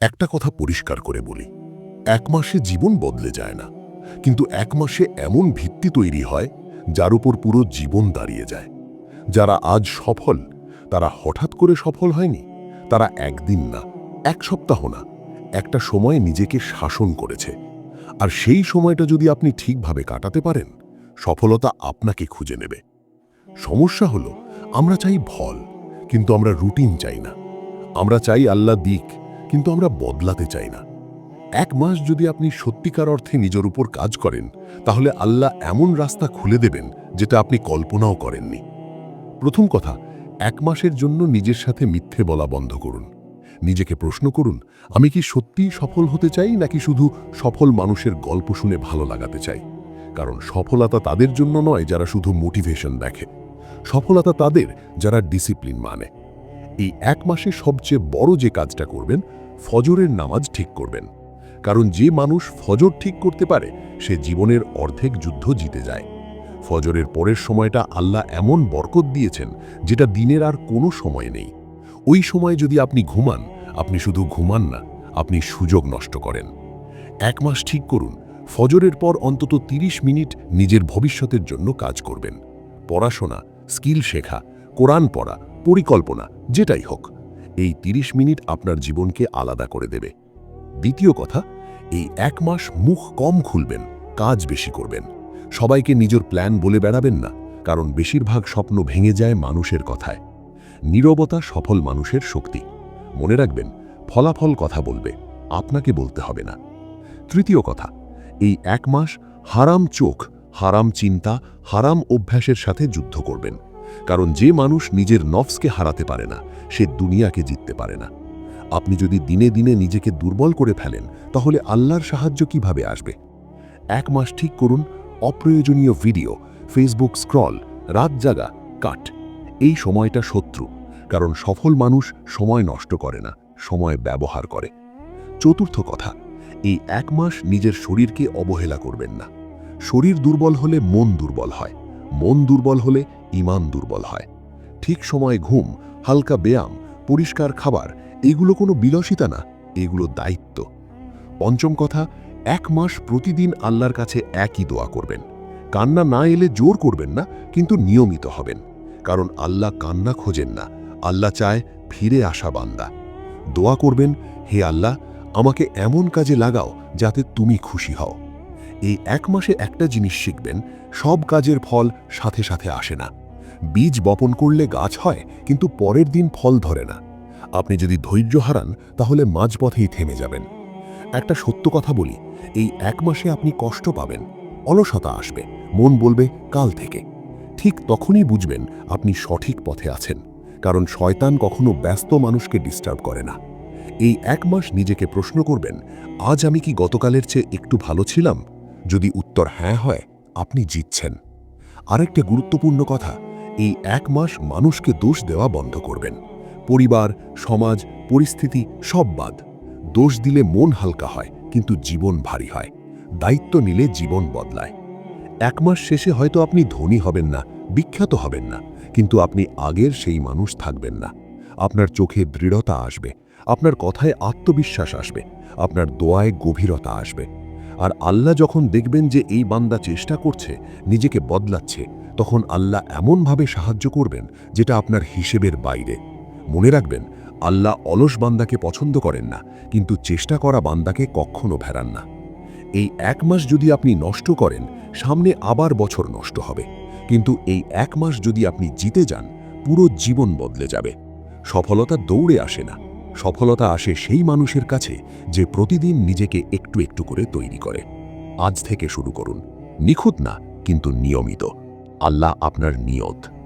একটা কথা পরিষ্কার করে বলি। এক মাসে জীবন বদলে যায় না, কিন্তু এক মাসে এমন ভিত্তি তৈরি হয়, যার উপর পুরো জীবন দাঁড়িয়ে যায়। যারা আজ সফল, তারা হঠাৎ করে সফল হয়নি, তারা একদিন না, এক সপ্তাহ না, একটা সময় নিজেকে শাসন করেছে। আর সেই সময়টা যদি আপনি ঠিকভাবে কাটাতে পারেন, সফলতা আপনাকে খুঁজে নেবে। সমস্যা হলো, আমরা চাই ভল, কিন্তু আমরা রুটিন চাই না। আমরা চাই আল্লাহ দিক কিন্তু আমরা বদলাতে চাই না। এক মাস যদি আপনি সত্যিকার অর্থে নিজের উপর কাজ করেন, তাহলে আল্লাহ এমন রাস্তা খুলে দেবেন যেটা আপনি কল্পনাও করেননি। প্রথম কথা, এক মাসের জন্য নিজের সাথে মিথ্যে বলা বন্ধ করুন। নিজেকে প্রশ্ন করুন, আমি কি সত্যিই সফল হতে চাই নাকি শুধু সফল মানুষের গল্প শুনে ভালো লাগাতে চাই? কারণ সফলতা তাদের জন্য নয় যারা শুধু মোটিভেশন দেখে। সফলতা তাদের যারা ডিসিপ্লিন মানে। এই এক মাসে সবচেয়ে বড় যে কাজটা করবেন, ফজরের নামাজ ঠিক করবেন। কারণ যে মানুষ ফজর ঠিক করতে পারে, সে জীবনের অর্ধেক যুদ্ধ জিতে যায়। ফজরের পরের সময়টা আল্লাহ এমন বরকত দিয়েছেন, যেটা দিনের আর কোনো সময় নেই। ওই সময় যদি আপনি ঘুমান, আপনি শুধু ঘুমান না, আপনি সুযোগ নষ্ট করেন। এক মাস ঠিক করুন, ফজরের পর অন্তত ৩০ মিনিট নিজের ভবিষ্যতের জন্য কাজ করবেন। পড়াশোনা, স্কিল শেখা, কোরআন পড়া পরিকল্পনা, যেটাই হোক, এই ৩০ মিনিট আপনার জীবনকে আলাদা করে দেবে। দ্বিতীয় কথা, এই এক মাস মুখ কম খুলবেন, কাজ বেশি করবেন। সবাইকে নিজের প্ল্যান বলে বেড়াবেন না, কারণ বেশিরভাগ স্বপ্ন ভেঙে যায় মানুষের কথায়। নীরবতা সফল মানুষের শক্তি। মনে রাখবেন, ফলাফল কথা বলবে, আপনাকে বলতে হবে না। তৃতীয় কথা, এই এক মাস হারাম চোখ, হারাম চিন্তা, হারাম অভ্যাসের সাথে যুদ্ধ করবেন। কারণ যে মানুষ নিজের নফসকে হারাতে পারে না, সে দুনিয়াকে জিততে পারে না। আপনি যদি দিনে দিনে নিজেকে দুর্বল করে ফেলেন, তাহলে আল্লাহর সাহায্য কীভাবে আসবে? এক মাস ঠিক করুন, অপ্রয়োজনীয় ভিডিও ফেসবুক স্ক্রল রাত জাগা, কাট। এই সময়টা শত্রু, কারণ সফল মানুষ সময় নষ্ট করে না, সময় ব্যবহার করে। চতুর্থ কথা, এই এক মাস নিজের শরীরকে অবহেলা করবেন না। শরীর দুর্বল হলে মন দুর্বল হয়। মন দুর্বল হলে ইমান দুর্বল হয়। ঠিক সময়ে ঘুম, হালকা ব্যায়াম, পরিষ্কার খাবার, এগুলো কোনো বিলাসিতা না, এগুলো দায়িত্ব। পঞ্চম কথা, এক মাস প্রতিদিন আল্লাহর কাছে একই দোয়া করবেন। কান্না না এলে জোর করবেন না, কিন্তু নিয়মিত হবেন। কারণ আল্লাহ কান্না খোঁজেন না, আল্লাহ চায় ফিরে আসা বান্দা। দোয়া করবেন, হে আল্লাহ, আমাকে এমন কাজে লাগাও যাতে তুমি খুশি হও। এই এক মাসে একটা জিনিস শিখবেন, সব কাজের ফল সাথে সাথে আসে না। বীজ বপন করলে গাছ হয়, কিন্তু পরের দিন ফল ধরে না। আপনি যদি ধৈর্য হারান, তাহলে মাঝপথেই থেমে যাবেন। একটা সত্য কথা বলি, এই এক মাসে আপনি কষ্ট পাবেন, অলসতা আসবে, মন বলবে, কাল থেকে। ঠিক তখনই বুঝবেন আপনি সঠিক পথে আছেন, কারণ শয়তান কখনো ব্যস্ত মানুষকে ডিস্টার্ব করে না। এই এক মাস নিজেকে প্রশ্ন করবেন, আজ আমি কি গতকালের চেয়ে একটু ভালো ছিলাম? যদি উত্তর হ্যাঁ হয়, আপনি জিতছেন। আরেকটা গুরুত্বপূর্ণ কথা, এই এক মাস মানুষকে দোষ দেওয়া বন্ধ করবেন। পরিবার, সমাজ, পরিস্থিতি সব বাদ। দোষ দিলে মন হালকা হয়, কিন্তু জীবন ভারী হয়। দায়িত্ব নিলে জীবন বদলায়। এক মাস শেষে হয়তো আপনি ধনী হবেন না, বিখ্যাত হবেন না, কিন্তু আপনি আগের সেই মানুষ থাকবেন না। আপনার চোখে দৃঢ়তা আসবে, আপনার কথায় আত্মবিশ্বাস আসবে, আপনার দোয়ায় গভীরতা আসবে। আর আল্লাহ যখন দেখবেন যে এই বান্দা চেষ্টা করছে, নিজেকে বদলাচ্ছে, তখন আল্লাহ এমনভাবে সাহায্য করবেন যেটা আপনার হিসেবের বাইরে। মনে রাখবেন, আল্লাহ অলস বান্দাকে পছন্দ করেন না, কিন্তু চেষ্টা করা বান্দাকে কখনো ভেড়ান না। এই এক মাস যদি আপনি নষ্ট করেন, সামনে আবার বছর নষ্ট হবে। কিন্তু এই এক মাস যদি আপনি জিতে যান, পুরো জীবন বদলে যাবে। সফলতা দৌড়ে আসে না। সফলতা আসে সেই মানুষের কাছে যে প্রতিদিন নিজেকে একটু একটু করে তৈরি করে। আজ থেকে শুরু করুন। নিখুঁত না, কিন্তু নিয়মিত। আল্লাহ আপনার নিয়ত।